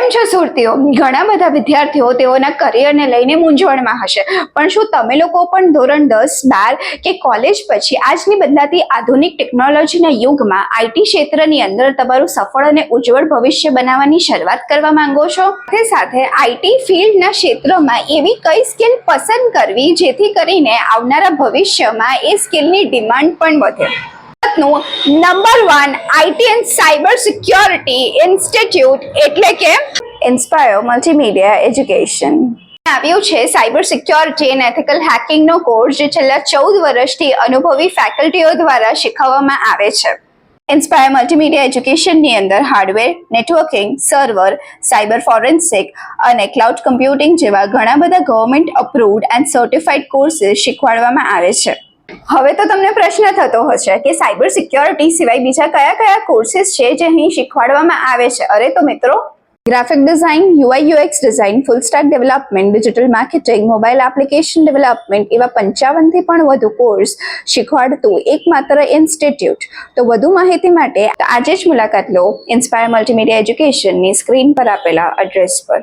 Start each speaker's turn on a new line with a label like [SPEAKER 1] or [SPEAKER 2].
[SPEAKER 1] એમ છો સુરતીઓ, ઘણા બધા વિદ્યાર્થીઓ તેઓના કરિયરને લઈને મૂંઝવણમાં હશે. પણ શું તમે લોકો પણ ધોરણ દસ, બાર કે કોલેજ પછી આજની બદલાતી આધુનિક ટેકનોલોજીના યુગમાં આઈટી ક્ષેત્રની અંદર તમારું સફળ અને ઉજ્જવળ ભવિષ્ય બનાવવાની શરૂઆત કરવા માંગો છો? સાથે સાથે આઈટી ફિલ્ડના ક્ષેત્રમાં એવી કઈ સ્કિલ પસંદ કરવી જેથી કરીને આવનારા ભવિષ્યમાં એ સ્કિલની ડિમાન્ડ પણ વધે? ભારતનું number one IT and cyber security institute એટલે કે ઇન્સ્પાયર મલ્ટીમીડિયા એજ્યુકેશન આવ્યું છે સાયબર સિક્યોરિટી એન્ડ એથિકલ હેકિંગનો કોર્સ જે છેલ્લા ચૌદ વર્ષથી અનુભવી ફેકલ્ટીઓ દ્વારા શીખવવામાં આવે છે. ઇન્સ્પાયર મલ્ટીમીડિયા એજ્યુકેશનની અંદર hardware networking server cyber forensic અને ક્લાઉડ કમ્પ્યુટિંગ જેવા ઘણા બધા government approved and certified courses શીખવાડવામાં આવે છે. હવે તો તમને પ્રશ્ન થતો હશે કે સાયબર સિક્યોરિટી સિવાય બીજા કયા કયા કોર્સીસ છે જે અહીં શીખવાડવામાં આવે છે? અરે તો મિત્રો graphic design UI UX design full stack development digital marketing mobile application development એવા પંચાવનથી પણ વધુ કોર્સ શીખવાડતું એકમાત્ર ઇન્સ્ટિટ્યૂટ તો વધુ માહિતી માટે આજે જ મુલાકાત લો ઇન્સ્પાયર મલ્ટીમીડિયા એજ્યુકેશનની સ્ક્રીન પર આપેલા એડ્રેસ પર.